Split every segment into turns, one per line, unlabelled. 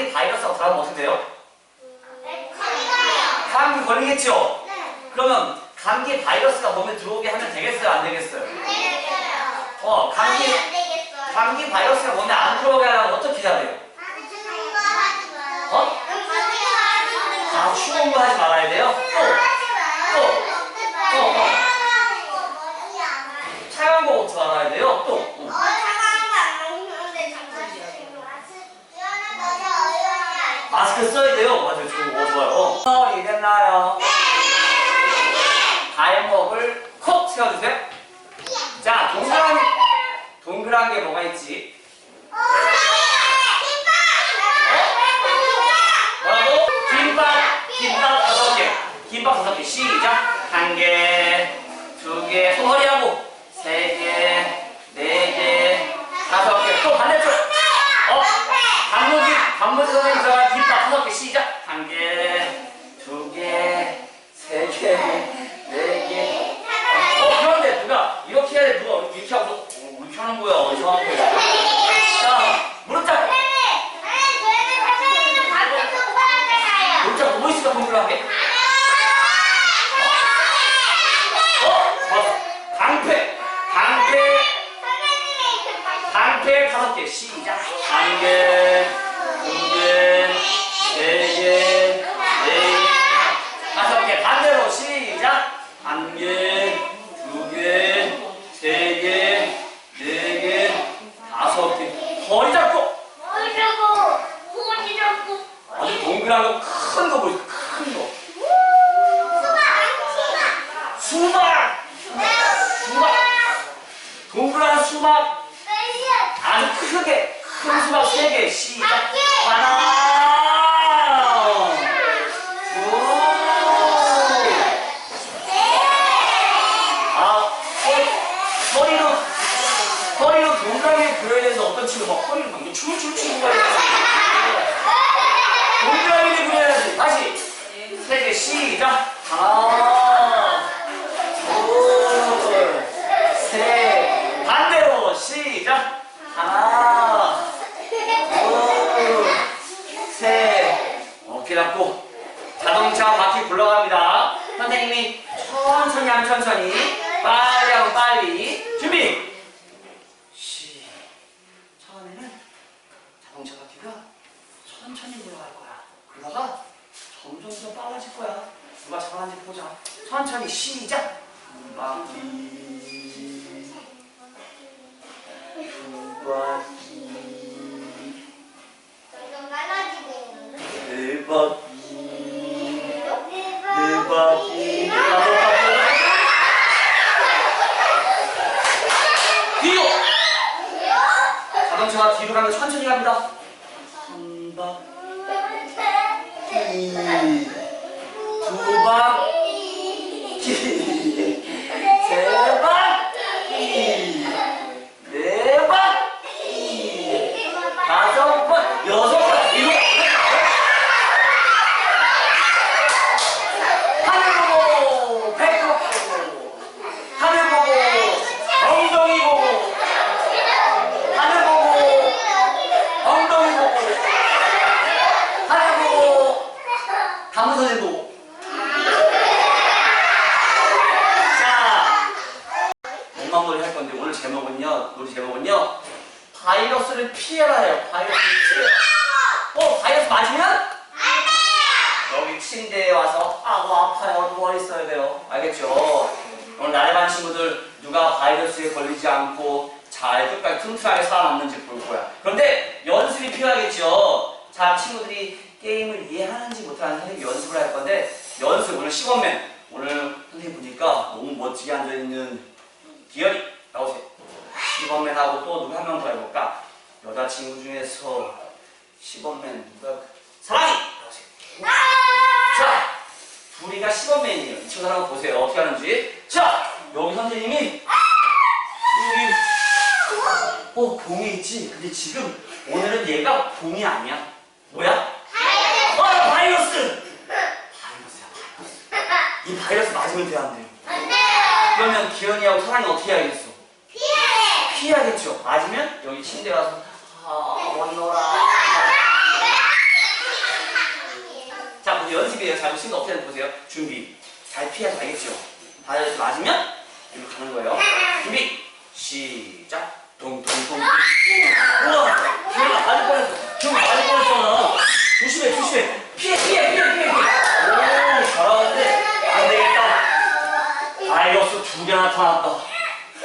감기 바이러스가 들어가면 어떻게 돼요? 감기 걸리겠죠?
네.
그러면 감기 바이러스가 몸에 들어오게 하면 되겠어요? 안 되겠어요?
안 되겠어요.
어, 감기. 감기 바이러스가 몸에 안 들어오게 하려면 어떻게 해야 돼요?
추운 거 하지 마요.
어?
음식을
아, 추운 거 하지 말아야 돼요? 또, 또, 어, 어. 차가운 거 어떻게 알아야 돼요? 또, 어. 마스크 써야 돼요? 맞아요. 좋은 거 좋아요. 어, 이 됐나요? 발목을 콕 세워주세요. 자, 동그란, 동그란 게 뭐가 있지? 뭐라고? 김밥, 다섯 개. 시작. 한 개, 두 개, 손허리하고. 세 개, 네 개, 다섯 개. 또 반대쪽. 어? 단무지, 단무지 선생님 들어간 김밥 다섯 개. 시작. 한 개, 두 개, 세 개, 네 개. 어, 그런데 누가 이렇게 해야 돼. 누가 이렇게 하고, 어, 이렇게 하는 거야. 이상한 거야. 자, 무릎 잡고. 무릎 잡고 뭐 있을까, 동그랗게? 어? 좋았어. 방패. 방패. 방패 다섯 개. 시작. 한 개, 두 개, 세 개, 네 개, 다섯 개. 반대로 시작. 한 개, 두 개, 세 개, 네 개, 다섯 개. 허리 잡고. 아주 동그란 거, 큰 거 보이죠? 큰 거. 수박! 수박! 동그란 수박 아주 크게 큰 수박 세개 시작. 하나 둘아 허리로 허리로 동그랗게 그려야 되는데 어떤 친구 막 허리를 막 이렇게 춤을 추는 친구가 있어. 동그랗게 그려야지. 다시. 세개 시작. 하나 둘셋 반대로 시작 하나 둘셋 어깨 잡고 자동차 바퀴 굴러갑니다. 선생님이 천천히 하면 천천히. 빨리 하면 빨리. 준비. 시 처음에는 자동차 바퀴가 천천히 굴러갈 거야. 그러다가 점점 더 빨라질 거야. 누가 잘하는지 보자. 천천히 시작. 한 바퀴 두 바퀴 네 바퀴 네 바퀴 다섯 바퀴 뒤로 자동차가 뒤로 가면 천천히 갑니다 한 바퀴 두 바퀴 세 바퀴 네 바퀴 다섯 번 여섯 번 일곱 하늘 보고 배 보고 하늘 보고 엉덩이 보고 하늘 보고 엉덩이 보고 하늘 보고 다무선생 보고 자 엄마놀이 할 건데 오늘 제목은요 놀이 제목은요 바이러스를 피해라예요 바이러스를 피해. 어 바이러스 맞으면 여기 침대에 와서 아고 아파요. 누워 있어야 돼요? 알겠죠? 오늘 나의 반 친구들 누가 바이러스에 걸리지 않고 잘 끝까지 튼튼하게 살아남는지 볼 거야. 그런데 연습이 필요하겠죠? 자 친구들이 게임을 이해하는지 못하는 선생님이 연습을 할 건데 연습 오늘 시범맨. 오늘 선생님 보니까 너무 멋지게 앉아있는 기열이. 나오세요. 시범맨하고 또 누구 한 명 더 해볼까 여자친구 중에서 시범맨 누가 사랑이 나오세요 자, 둘이가 시범맨이에요. 이 친구 한번 보세요. 어떻게 하는지. 자, 여기 선생님이 여기 어 봉이 있지. 근데 지금 오늘은 얘가 봉이 아니야. 뭐야? 어, 바이러스. 바이러스야, 바이러스. 이 바이러스 맞으면 돼, 안 돼요? 그러면 기현이하고 사랑이 어떻게 해야겠어? 피해야겠죠. 맞으면 여기 침대 가서 아, 원노라. 이제 연습이에요. 잘 보시는 거 어떻게 하는지 보세요. 준비. 잘 피해서 알겠죠? 바이러스 맞으면 이리로 가는 거예요. 준비. 시작. 동동동. 우와, 기현아 맞을 뻔했어. 기현 맞을 뻔했잖아. 조심해, 조심해. 피해, 피해, 피해, 피해. 오, 잘하는데 안 되겠다. 바이러스 두개 나타났다.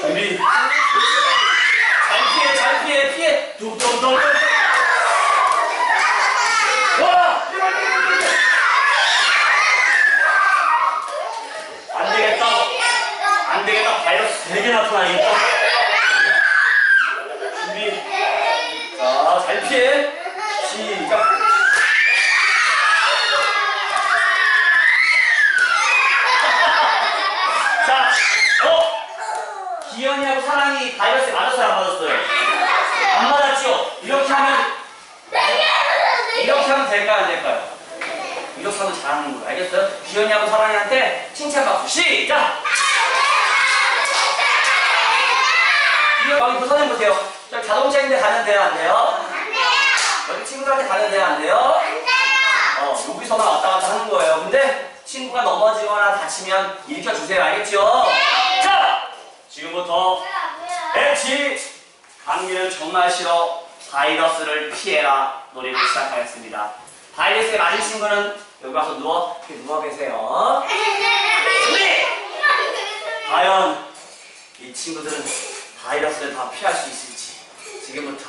준비. 잘 피해, 잘 피해, 피해. 둥둥둥. 와! 안 되겠다. 안 되겠다. 바이러스 되게 나타나겠다. 준비. 자, 잘 피해. 시작. 자, 어? 기현이하고 사랑이 바이러스에 맞았어요, 안 맞았어요? 안 맞았죠? 이렇게 하면, 이렇게 하면 될까요, 안 될까요? 이렇게 하면 잘하는 거예요. 알겠어요? 기현이하고 사랑이한테 칭찬 박수. 시작! 기현, 여기 그 선생님 보세요. 저 자동차인데 가면 돼요, 안 돼요? 여기 친구들한테 가면 돼요, 안 돼요? 어, 여기서만 왔다 갔다 하는 거예요. 근데 친구가 넘어지거나 다치면 일으켜주세요. 알겠죠? 자! 지금부터 엣지 감기를 정말 싫어 바이러스를 피해라 노래를 시작하겠습니다. 바이러스에 맞은 친구는 여기 와서 누워 이렇게 누워 계세요. 준비! 과연 이 친구들은 바이러스를 다 피할 수 있을지 지금부터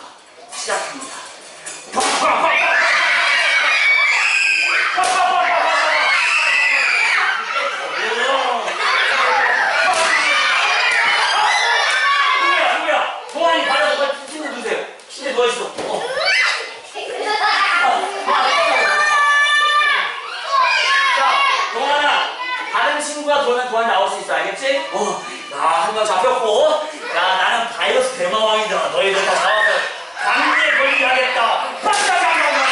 시작합니다. 누구야 누구야 동안이 바이러스 침대 누세요. 침대 누워 있어. 어. 자, 동환아, 다른 친구가 들어오면 동환이 나올 수 있어, 알겠지? 어, 나 한 명 잡혔고, 야, 나는 바이러스 대마왕이다. 너희들 다 나와서 감기에 걸리게 하겠다. 빡빡빡빡빡.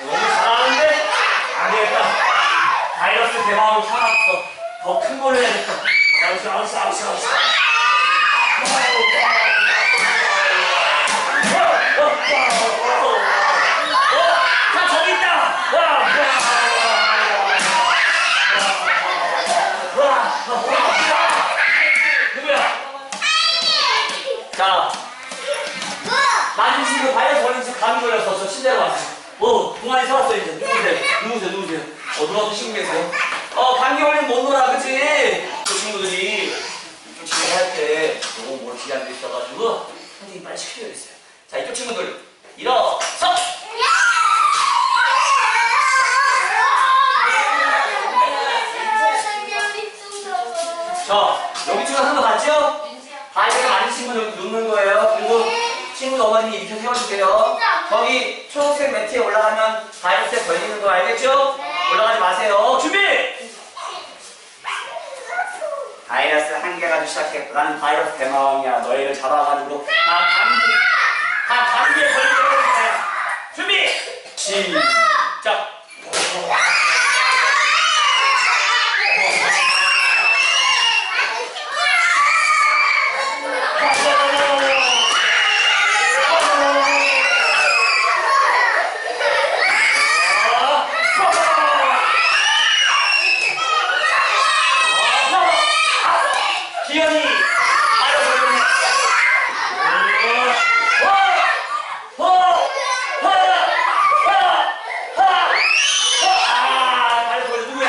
너무 잘하는데? 안 되겠다. 바이러스 대마왕이 살았어. 해야겠다. 아우스, 아우스, 아우스, 아우스. 자, 저기 있다. 와, 와, 와, 와. 누구야? 자, 맞은 친구 바이러스 걸린 친구 감기 걸렸어. 저 침대로 왔어. 어, 동안이 살았어 이제. 누구세요? 누구세요? 누구세요? 어, 누가 또 친구 계세요? 어, 감기 걸리면 못 놀아, 그치? 그 친구들이 좀 진행할 때 너무 멀티 안돼 있어가지고 선생님이 빨리 시켜야겠어요. 자, 이쪽 친구들 일어서! 자, 여기 친구 한거 봤죠? 바이러스 많은 친구는 여기 눕는 거예요. 그리고 친구 넘어지면 이렇게 세워주세요. 거기 초록색 매트에 올라가면 바이러스에 걸리는 거 알겠죠? 올라가지 마세요. 준비! 바이러스 한 개 가지고 시작해. 나는 바이러스 대마왕이야. 너희를 잡아가지고 다 감기, 다 감기에 걸리게 해줄 거야. 준비! 시작! 기현이 바로 보이네. 아, 바로 보여 누구야?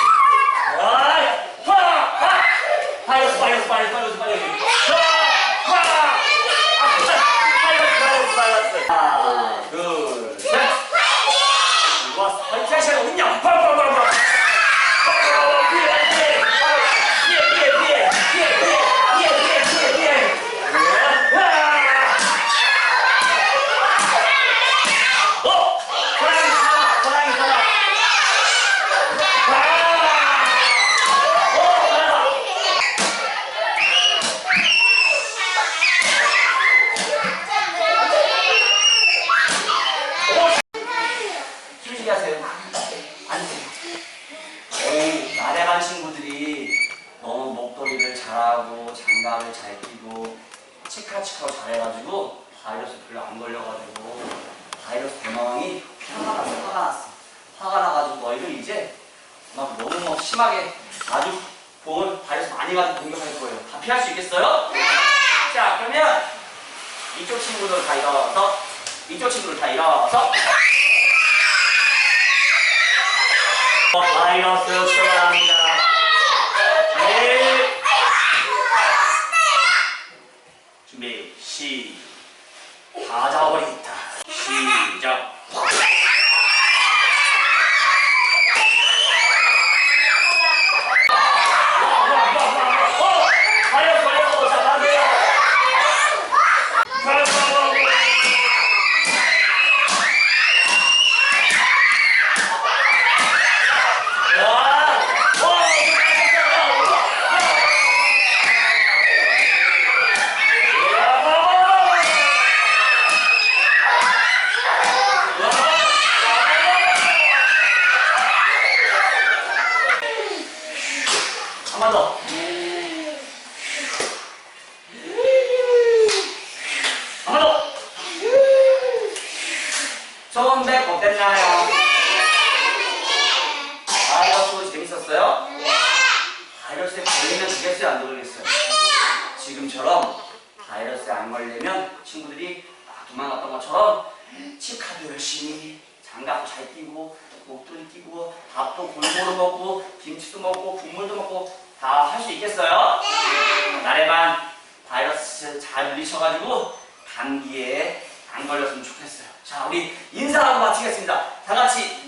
바이러스 빨리 빨리 빨리 빨리 빨리 빨리. 아이, 화! 나래반 친구들이 너무 목도리를 잘하고 장갑을 잘 끼고 치카치카로 잘해가지고 바이러스 별로 안 걸려가지고 바이러스 대망이 화가 났어 화가 났어 화가 나가지고 너희를 이제 막 너무 막 심하게 아주 봉을 바이러스 많이 가지고 공격할 거예요. 다 피할 수 있겠어요? 네! 자 그러면 이쪽 친구들 다 일어서 이쪽 친구들 다 일어서. 어, 바이러스 출발합니다 네. 준비 시. 다 잡아버리겠다. 시작. 어, 바이러스 걸렸어. 자, 가세요. 와, 와, 이거 잘했어. 한 번 더. 한 번 더. 처음에 어땠나요? 바이러스 재밌었어요? 바이러스에 걸리면 되겠어요? 안 걸리겠어요? 지금처럼 바이러스에 안 걸리면 친구들이 막 도망갔던 것처럼 치카도 열심히 장갑 잘 끼고 목도리 끼고 밥도 골고루 먹고 김치도 먹고 국물도 먹고 다 할 수 있겠어요? 나래만 바이러스 잘 물리셔가지고 감기에 안 걸렸으면 좋겠어요. 자 우리 인사하고 마치겠습니다. 다 같이